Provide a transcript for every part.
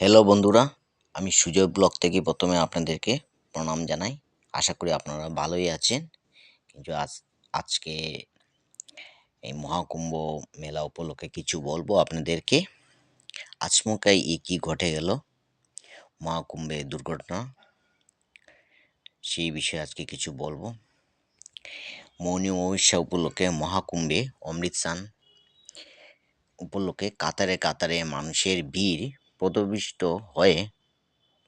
Hello বন্ধুরা, আমি Sujoy blog থেকে প্রথমে আপনাদেরকে প্রণাম জানাই। আশা করি আপনারা ভালোই আছেন। কিন্তু আজ, আজকে এই মহাকুম্ভ মেলা উপলক্ষে কিছু বলব আপনাদেরকে। আচমকাই এ কি ঘটে গেল, মহাকুম্ভে দুর্ঘটনা, সেই বিষয়ে আজকে কিছু বলব। মৌনী অমাবস্যা উপলক্ষে মহাকুম্ভে অমৃত স্নান, উপলক্ষে কাতারে কাতারে মানুষের ভিড় পদবিষ্ট হয়ে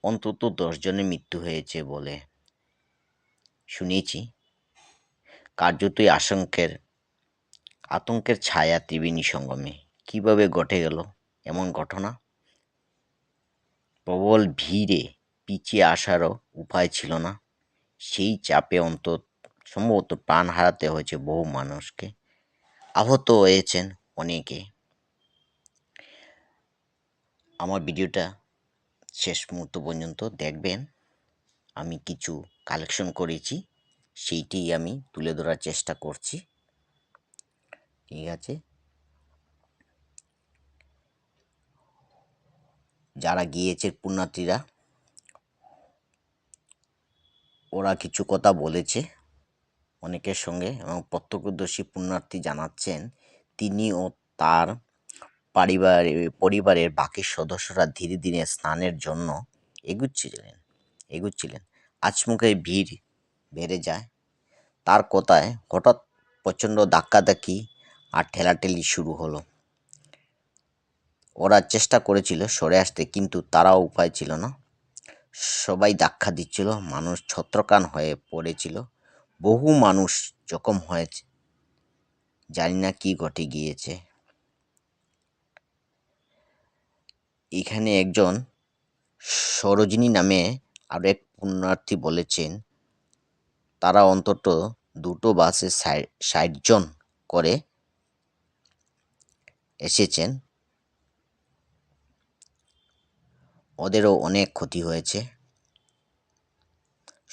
অন্তত দশজনের মৃত্যু হয়েছে বলে শুনেছি কার্যতই আশঙ্কের, আতঙ্কের ছায়া ত্রিবেণী সঙ্গমে কীভাবে ঘটে গেল এমন ঘটনা? প্রবল ভিড়ে পিছিয়ে আসারও উপায় ছিল না। সেই চাপে অন্তত সম্ভবত প্রাণ হারাতে হয়েছে বহু মানুষকে। আহত হয়েছেন অনেকে। আমার ভিডিওটা শেষ মুহূর্ত পর্যন্ত দেখবেন। আমি কিছু কালেকশন করেছি সেইটি আমি তুলে ধরার চেষ্টা করছি। ঠিক আছে? যারা গিয়েছে পুণ্যার্থীরা, ওরা কিছু কথা বলেছে অনেকের সঙ্গে এবং প্রত্যক্ষদর্শী পুণ্যার্থী জানাচ্ছেন তিনি ও তার পরিবার, পরিবারের বাকি সদস্যরা ধীরে ধীরে স্নানের জন্য এগুচ্ছিলেন এগুচ্ছিলেন। আচমুকে ভিড় বেড়ে যায়। তার কথায় হঠাৎ প্রচণ্ড ধাক্কাধাক্কি আর ঠেলাঠেলি শুরু হলো। ওরা চেষ্টা করেছিল সরে আসতে, কিন্তু তারাও উপায় ছিল না। সবাই ধাক্কা দিচ্ছিল, মানুষ ছত্রকান হয়ে পড়েছিল। বহু মানুষ জখম হয়েছে। জানি না কী ঘটে গিয়েছে। এখানে একজন সরোজিনী নামে আরও এক পুণ্যার্থী বলেছেন। তারা অন্তত দুটো বাসে ষাট জন করে এসেছেন। ওদেরও অনেক ক্ষতি হয়েছে।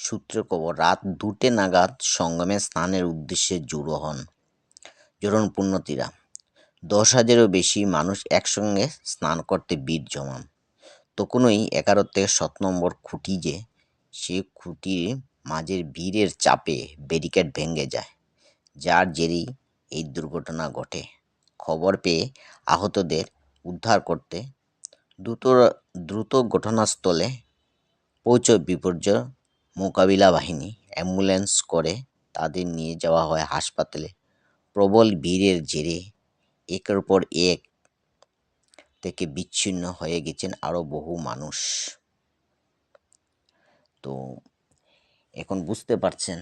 সূত্র খবর, রাত দুটে নাগাদ সঙ্গমে স্নানের উদ্দেশ্যে জুড়ো হন জোরন পুণ্যতীরা। দশ হাজারেরও বেশি মানুষ একসঙ্গে স্নান করতে ভিড় জমান তখনই এগারো থেকে সাত নম্বর খুঁটি যে, সে খুঁটির মাঝের ভিড়ের চাপে ব্যারিকেড ভেঙে যায়। যার জেরেই এই দুর্ঘটনা ঘটে। খবর পেয়ে আহতদের উদ্ধার করতে দ্রুত দ্রুত ঘটনাস্থলে পৌঁছয় বিপর্যয় মোকাবিলা বাহিনী অ্যাম্বুলেন্স করে তাদের নিয়ে যাওয়া হয় হাসপাতালে। প্রবল ভিড়ের জেরে একের পর এক থেকে বিচ্ছিন্ন হয়ে গেছেন আরও বহু মানুষ। তো এখন বুঝতে পারছেন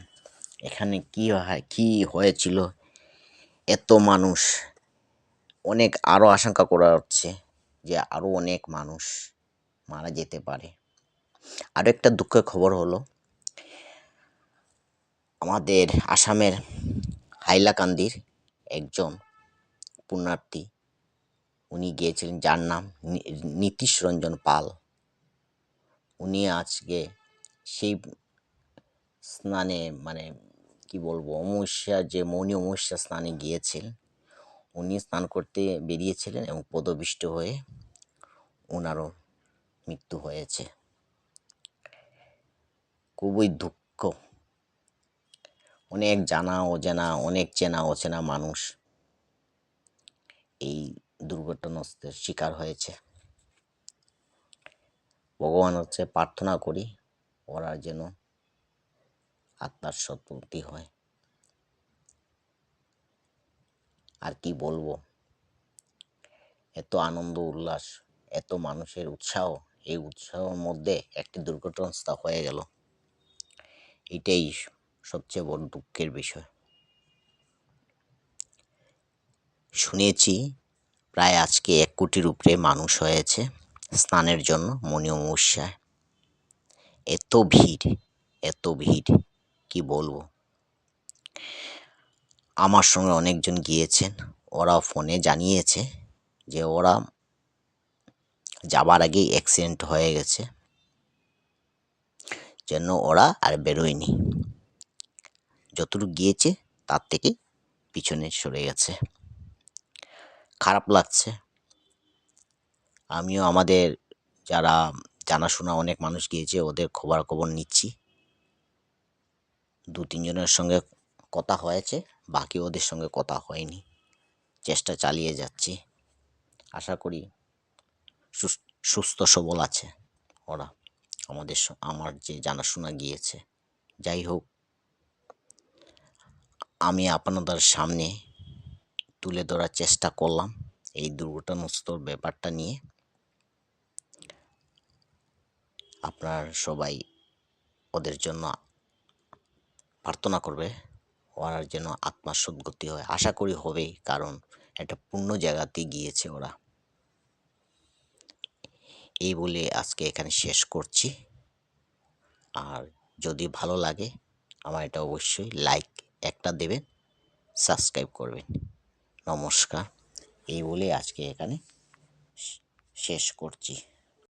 এখানে কি হয়, কি হয়েছিল। এত মানুষ, অনেক আরও আশঙ্কা করা হচ্ছে যে আরও অনেক মানুষ মারা যেতে পারে। আরও একটা দুঃখের খবর হলো, আমাদের আসামের হাইলাকান্দির একজন পুণ্যার্থী। উনি গিয়েছিলেন, যার নাম নীতিশ রঞ্জন পাল। উনি আজকে সেই স্নানে মানে কি বলব, অমাবস্যা যে মৌনী অমাবস্যা স্নানে গিয়েছিলেন উনি স্নান করতে বেরিয়েছিলেন এবং পদবিষ্ট হয়ে ওনারও মৃত্যু হয়েছে। খুবই দুঃখ। অনেক জানা অজানা অনেক চেনা অচেনা মানুষ। এই দুর্ঘটনার শিকার হয়েছে। ভগবান হচ্ছে প্রার্থনা করি, ওরা যেন আত্মার সত্যি হয়। আর কি বলব? এত আনন্দ, উল্লাস, এত মানুষের উৎসাহ, এই উৎসাহের মধ্যে একটি দুর্ঘটনা হয়ে গেল। এটাই সবচেয়ে বড় দুঃখের বিষয়। শুনেছি প্রায় আজকে এক কোটির উপরে মানুষ হয়েছে স্নানের জন্য মনি অমাবস্যায়। এত ভিড় এত ভিড়, কি বলব? আমার সঙ্গে অনেকজন গিয়েছেন ওরা ফোনে জানিয়েছে যে ওরা যাবার আগেই অ্যাক্সিডেন্ট হয়ে গেছে জন্য ওরা আর বেরোয়নি। যতটুকু গিয়েছে তার থেকে পিছনে সরে গেছে। খারাপ লাগছে। আমিও আমাদের যারা জানাশোনা অনেক মানুষ গিয়েছে, ওদের খবর খবর নিচ্ছি। দু তিনজনের সঙ্গে কথা হয়েছে, বাকি ওদের সঙ্গে কথা হয়নি। চেষ্টা চালিয়ে যাচ্ছি। আশা করি সুস- সুস্থ সবল আছে ওরা, আমাদের আমার যে জানাশোনা গিয়েছে। যাই হোক, আমি আপনাদের সামনে তুলে ধরার চেষ্টা করলাম এই দুর্ঘটনাগ্রস্ত ব্যাপারটা নিয়ে। আপনার সবাই ওদের জন্য প্রার্থনা করবে ওরা যেন আত্মার সদ্গতি হয়। আশা করি হবেই, কারণ একটা পূর্ণ জায়গাতে গিয়েছে ওরা। এই বলে আজকে এখানে শেষ করছি। আর যদি ভালো লাগে, আমার এটা অবশ্যই লাইক একটা দেবেন সাবস্ক্রাইব করবেন। নমস্কার। এই বলে আজকে এখানে শেষ করছি।